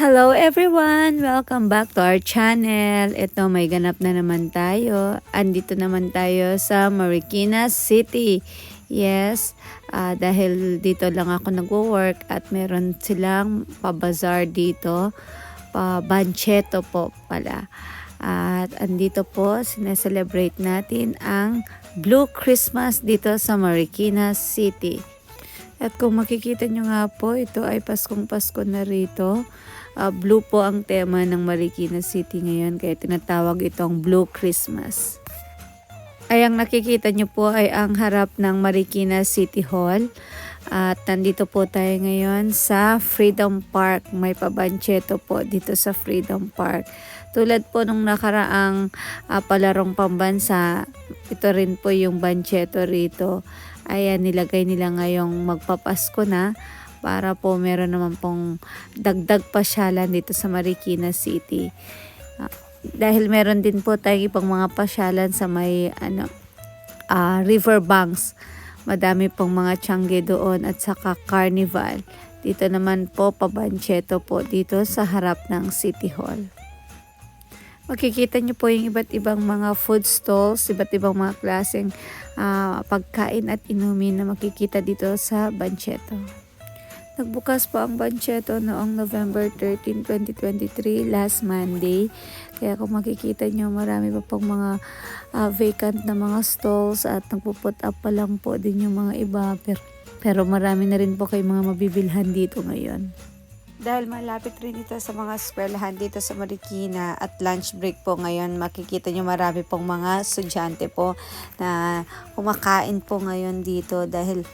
Hello everyone! Welcome back to our channel. Ito may ganap na naman tayo. Andito naman tayo sa Marikina City. Yes, ah, dahil dito lang ako nagwo-work at meron silang pabazar dito. Pa Bancheto po pala. At andito po, sineselebrate natin ang Blue Christmas dito sa Marikina City. At kung makikita nyo nga po, ito ay Paskong Pasko na rito. Ah, blue po ang tema ng Marikina City ngayon, kaya tinatawag itong Blue Christmas. Ay ang nakikita nyo po ay ang harap ng Marikina City Hall. At nandito po tayo ngayon sa Freedom Park. May pabancheto po dito sa Freedom Park. Tulad po nung nakaraang ah, palarong pambansa, ito rin po yung bancheto rito. Ayan, nilagay nila ngayong magpapasko na para po meron naman pong dagdag pasyalan dito sa Marikina City. Ah, dahil meron din po tayong ibang mga pasyalan sa may ano ah, river banks. Madami pong mga tiyangge doon at saka carnival. Dito naman po pabancheto po dito sa harap ng City Hall. Makikita niyo po yung iba't ibang mga food stalls, iba't ibang mga klaseng ah, pagkain at inumin na makikita dito sa Bancheto. Nagbukas po ang Bancheto noong November 13, 2023, last Monday. Kaya kung makikita nyo, marami pa pong mga ah, vacant na mga stalls at nagpuput up pa lang po din yung mga iba. Pero, pero marami na rin po kayo mga mabibilhan dito ngayon. Dahil malapit rin ito sa mga eskwelahan dito sa Marikina at lunch break po ngayon, makikita nyo marami pong mga estudyante po na kumakain po ngayon dito dahil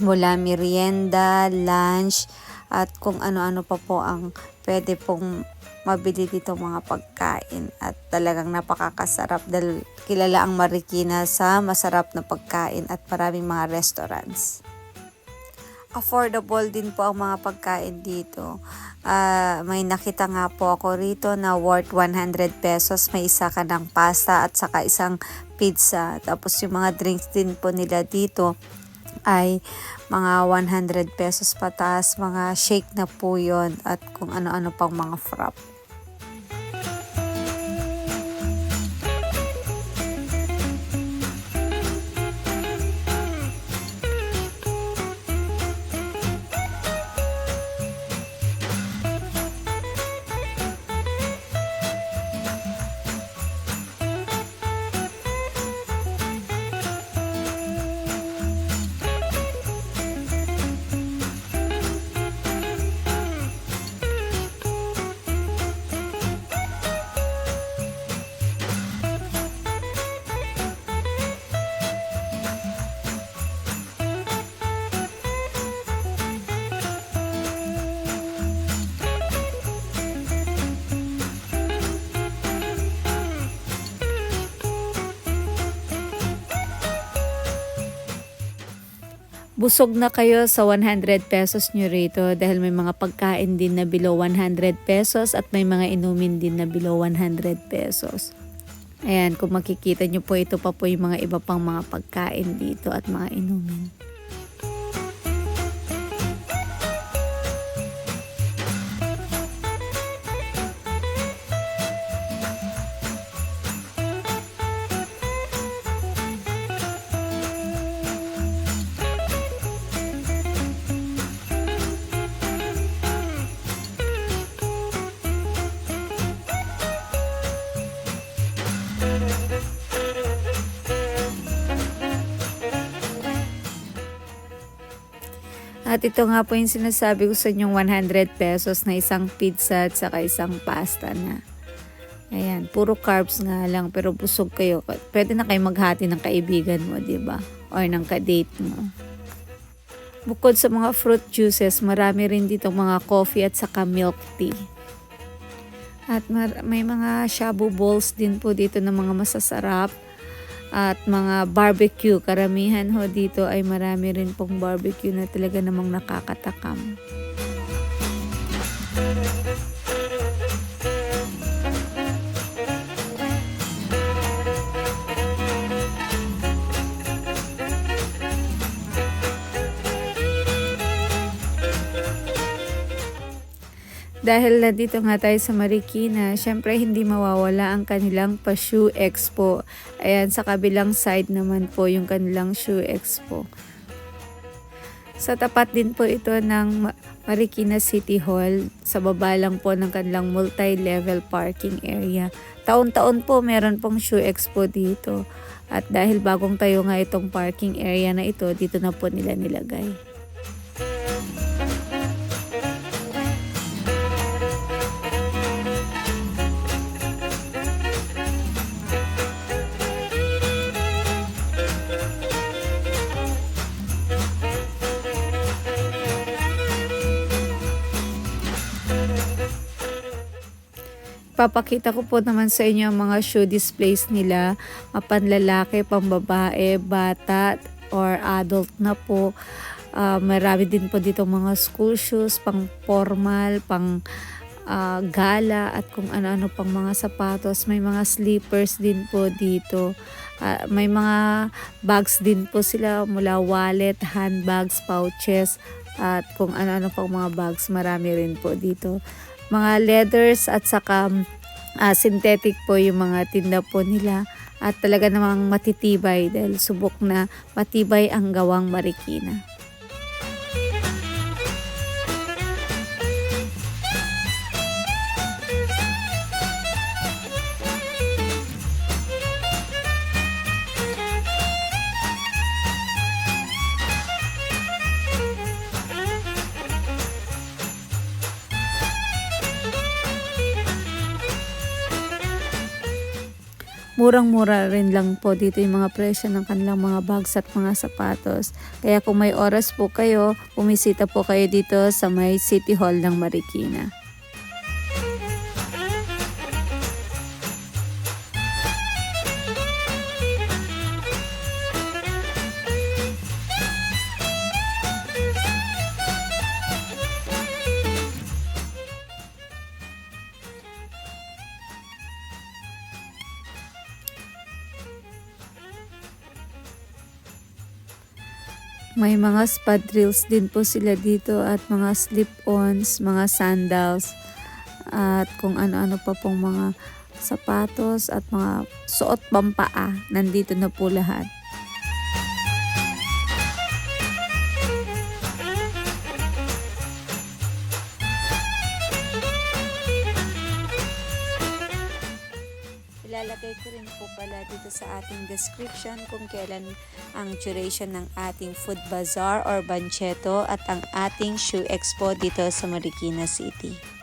mula merienda, lunch, at kung ano-ano pa po ang pwede pong mabili dito mga pagkain at talagang napakakasarap dahil kilala ang Marikina sa masarap na pagkain at maraming mga restaurants affordable din po ang mga pagkain dito. Ah, may nakita nga po ako rito na worth 100 pesos. May isa ka ng pasta at saka isang pizza. Tapos yung mga drinks din po nila dito ay mga 100 pesos pataas. Mga shake na po yun at kung ano-ano pang mga frap. Busog na kayo sa 100 pesos nyo rito dahil may mga pagkain din na below 100 pesos at may mga inumin din na below 100 pesos. Ayan, kung makikita nyo po, ito pa po yung mga iba pang mga pagkain dito at mga inumin. At ito nga po yung sinasabi ko sa inyong 100 pesos na isang pizza at saka isang pasta na. Ayan, puro carbs nga lang pero busog kayo. Pwede na kayo maghati ng kaibigan mo, di ba? Or ng ka-date mo. Bukod sa mga fruit juices, marami rin dito mga coffee at saka milk tea. At may mga shabu bowls din po dito ng mga masasarap at mga barbecue. Karamihan ho dito ay marami rin pong barbecue na talaga namang nakakatakam. Dahil nandito nga tayo sa Marikina, syempre hindi mawawala ang kanilang pa-shoe expo. Ayan, sa kabilang side naman po yung kanilang shoe expo. Sa tapat din po ito ng Ma- Marikina City Hall, sa baba lang po ng kanilang multi-level parking area. Taon-taon po meron pong shoe expo dito. At dahil bagong tayo nga itong parking area na ito, dito na po nila nilagay. Papakita ko po naman sa inyo ang mga shoe displays nila, mapanlalaki, pambabae, bata, or adult na po. Ah, marami din po dito mga school shoes, pang formal, pang ah, gala at kung ano-ano pang mga sapatos. May mga slippers din po dito. Ah, may mga bags din po sila mula wallet, handbags, pouches at kung ano-ano pang mga bags. Marami rin po dito. Mga leathers at saka ah, synthetic po yung mga tinda po nila at talaga namang matitibay dahil subok na matibay ang gawang marikina. Murang-mura rin lang po dito yung mga presyo ng kanilang mga bags at mga sapatos. Kaya kung may oras po kayo, pumisita po kayo dito sa may City Hall ng Marikina. May mga spadrills din po sila dito at mga slip-ons, mga sandals at kung ano-ano pa pong mga sapatos at mga suot pampaa. Nandito na po lahat. Dito sa ating description kung kailan ang duration ng ating food bazaar or bancheto at ang ating shoe expo dito sa Marikina City.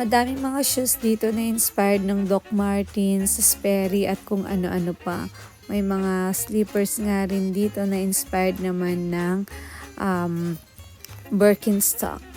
Madaming mga shoes dito na inspired ng Doc Martens, Sperry at kung ano-ano pa. May mga slippers nga rin dito na inspired naman ng um, Birkenstock.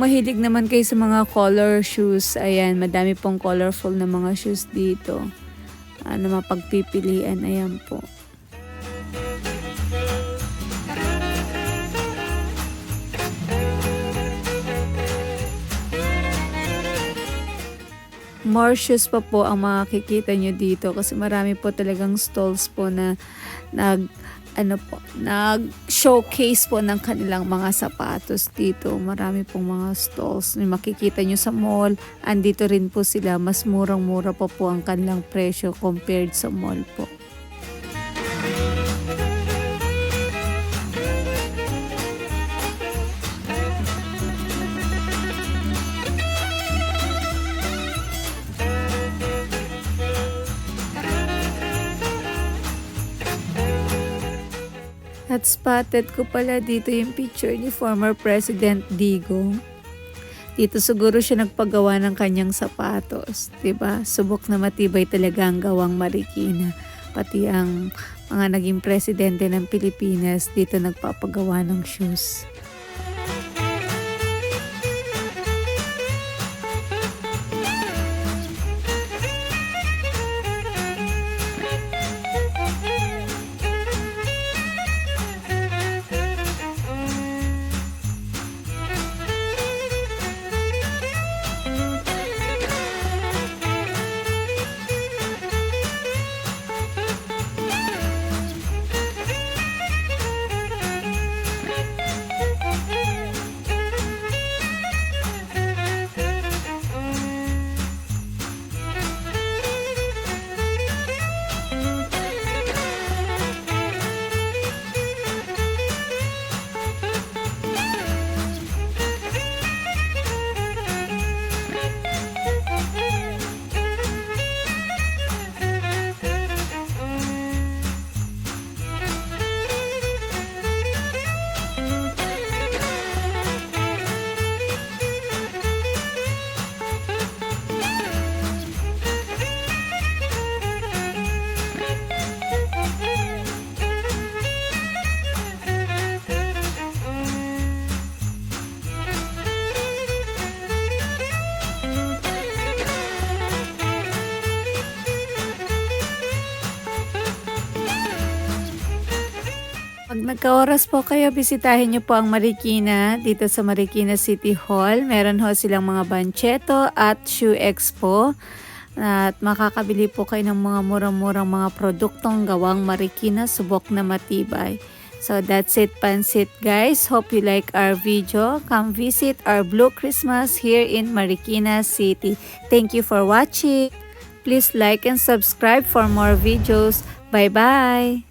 Mahilig naman kayo sa mga color shoes, ayan, madami pong colorful na mga shoes dito. Ano mapagpipilian, ayan po. More shoes pa po ang makikita nyo dito kasi marami po talagang stalls po na nag ano po, nag-showcase po ng kanilang mga sapatos dito. Marami pong mga stalls na makikita nyo sa mall. Andito rin po sila, mas murang-mura pa po ang kanilang presyo compared sa mall po. At spotted ko pala dito yung picture ni former President Digong. Dito siguro siya nagpagawa ng kanyang sapatos, 'di ba? Subok na matibay talaga ang gawang Marikina. Pati ang mga naging presidente ng Pilipinas dito nagpapagawa ng shoes. Pag nagka-oras po kayo, bisitahin niyo po ang Marikina dito sa Marikina City Hall. Meron ho silang mga bancheto at shoe expo. At makakabili po kayo ng mga murang-murang mga produktong gawang Marikina, subok na matibay. So that's it, Pansit guys. Hope you like our video. Come visit our Blue Christmas here in Marikina City. Thank you for watching. Please like and subscribe for more videos. Bye-bye!